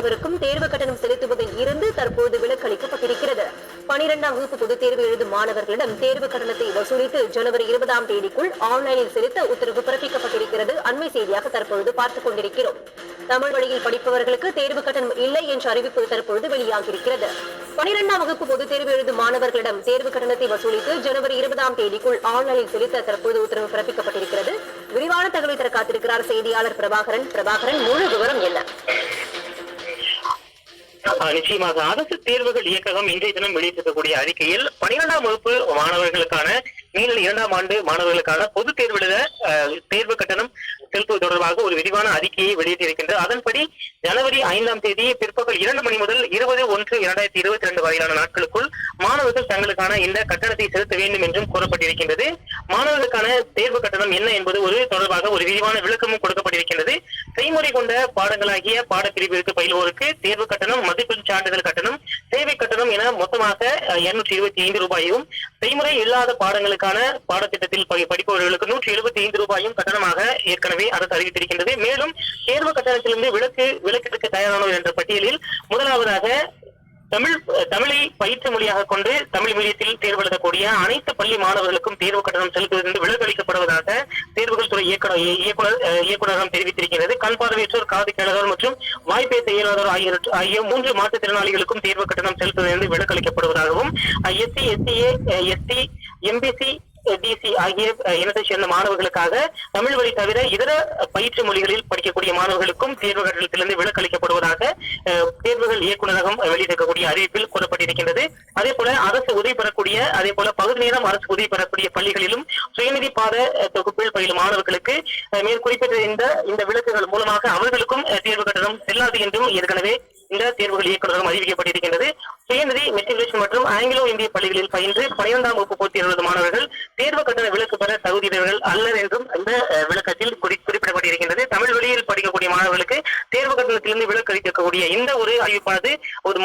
அனைவருக்கும் தேர்வு கட்டணம் செலுத்துவதில் இருந்து தற்போது விலக்களிக்கப்பட்டிருக்கிறது. பனிரெண்டாம் வகுப்பு பொதுத் தேர்வு எழுதும் மாணவர்களிடம் தேர்வு கட்டணத்தை வசூலித்து ஜனவரி இருபதாம் தேதிக்குள் ஆன்லைனில் செலுத்த உத்தரவு பிறப்பிக்கப்பட்டிருக்கிறது. அண்மை செய்தியாக தற்பொழுது பார்த்துக் கொண்டிருக்கிறோம். தமிழ் வழியில் படிப்பவர்களுக்கு தேர்வு கட்டணம் இல்லை என்ற அறிவிப்பு தற்பொழுது வெளியாகியிருக்கிறது. பனிரெண்டாம் வகுப்பு பொதுத் தேர்வு எழுதும் மாணவர்களிடம் தேர்வு கட்டணத்தை வசூலித்து ஜனவரி இருபதாம் தேதிக்குள் ஆன்லைனில் செலுத்த தற்போது உத்தரவு பிறப்பிக்கப்பட்டிருக்கிறது. விரிவான தகவலை தர காத்திருக்கிறார் செய்தியாளர் பிரபாகரன். பிரபாகரன் முழு விவரம் என்ன? நிச்சயமாக அரசு தேர்வுகள் இயக்ககம் இன்றைய தினம் வெளியிட்டிருக்கக்கூடிய அறிக்கையில் பனிரெண்டாம் வகுப்பு மாணவர்களுக்கான நீண்ட இரண்டாம் ஆண்டு மாணவர்களுக்கான பொது தேர்வெழுத தேர்வு கட்டணம் செலுத்துவது தொடர்பாக ஒரு விரிவான அறிக்கையை வெளியிட்டிருக்கின்றது. அதன்படி ஜனவரி ஐந்தாம் தேதி பிற்பகல் இரண்டு மணி முதல் இருபது ஒன்று இரண்டாயிரத்தி இருபத்தி ரெண்டு வரையிலான நாட்களுக்குள் மாணவர்கள் தங்களுக்கான இந்த கட்டணத்தை செலுத்த வேண்டும் என்றும் கூறப்பட்டிருக்கின்றது. மாணவர்களுக்கான தேர்வு கட்டணம் என்ன என்பது ஒரு தொடர்பாக ஒரு விரிவான விளக்கமும் கொடுக்கப்பட்டிருக்கின்றது. செய்முறை கொண்ட பாடங்களாகிய பாடப்பிரிவிற்கு பயில்வோருக்கு தேர்வு கட்டணம் மதிப்பெண் சான்றிதழ் கட்டணம் சேவை கட்டணம் என மொத்தமாக இருநூற்றி இருபத்தி ஐந்து ரூபாயும் செய்முறை இல்லாத பாடங்களுக்கான பாடத்திட்டத்தில் படிப்பவர்களுக்கு நூற்றி எழுபத்தி ஐந்து ரூபாயும் கட்டணமாக ஏற்கனவே அரசு அறிவித்திருக்கின்றது. மேலும் தேர்வு கட்டணத்திலிருந்து விலக்கு விலக்கிற்கு தயாரானோர் என்ற பட்டியலில் முதலாவதாக தமிழ் தமிழை பயிற்று மொழியாக கொண்டு தமிழ் மீடியத்தில் தேர்வு எழுதக்கூடிய அனைத்து பள்ளி மாணவர்களுக்கும் தேர்வு கட்டணம் செலுத்துவதிலிருந்து விலக்கு அளிக்கப்படுவதாக தேர்வுகள் துறை இயக்குனர் இயக்குனர் இயக்குநரகம் தெரிவித்திருக்கிறது. கண் பார்வையற்றோர் காது கேளர் மற்றும் வாய்ப்பேச இயலாதோர் ஆகிய ஆகிய மூன்று மாற்றுத்திறனாளிகளுக்கும் தேர்வு கட்டணம் செலுத்துவதிலிருந்து விலக்கு அளிக்கப்படுவதாகவும் SC SCA ST MBC DC ஆகிய இனத்தை சேர்ந்த மாணவர்களுக்காக தமிழ் வழி தவிர இதர பயிற்று மொழிகளில் படிக்கக்கூடிய மாணவர்களுக்கும் தேர்வு கட்டணத்திலிருந்து விலக்கு அளிக்கப்படுவதாக தேர்வுகள் இயக்குநரகம் வெளியிட்டிருக்கக்கூடிய அறிவிப்பில் கூறப்பட்டிருக்கின்றது. அதே போல அரசு உதவி பெறக்கூடிய அதே போல பகுதி நேரம் அரசு உதவி பெறக்கூடிய பள்ளிகளிலும் சுயநிதி பாத தொகுப்பில் பயிலும் மாணவர்களுக்கு மேற்குறிப்பிட்ட இந்த இந்த விலக்குகள் மூலமாக அவர்களுக்கும் தேர்வு கட்டணம் செல்லாது என்றும் ஏற்கனவே இந்த தேர்வுகள் இயக்குநரகம் அறிவிக்கப்பட்டிருக்கின்றது. சுயநிதி மெட்ரிகுலேஷன் மற்றும் ஆங்கிலோ இந்திய பள்ளிகளில் பயின்று பனிரெண்டாம் வகுப்பு போட்டி எழுதும் மாணவர்கள் தேர்வு கட்டண விலக்கு பெற தகுதியினர்கள் அல்லர் என்றும் இந்த விளக்கத்தில் குறிப்பிடப்பட்டிருக்கின்றது. தமிழ் வழியில் படிக்கக்கூடிய மாணவர்களுக்கு தேர்வு கட்டணத்திலிருந்து விலக்கு அளிக்கக்கூடிய இந்த ஒரு அறிவிப்பானது ஒரு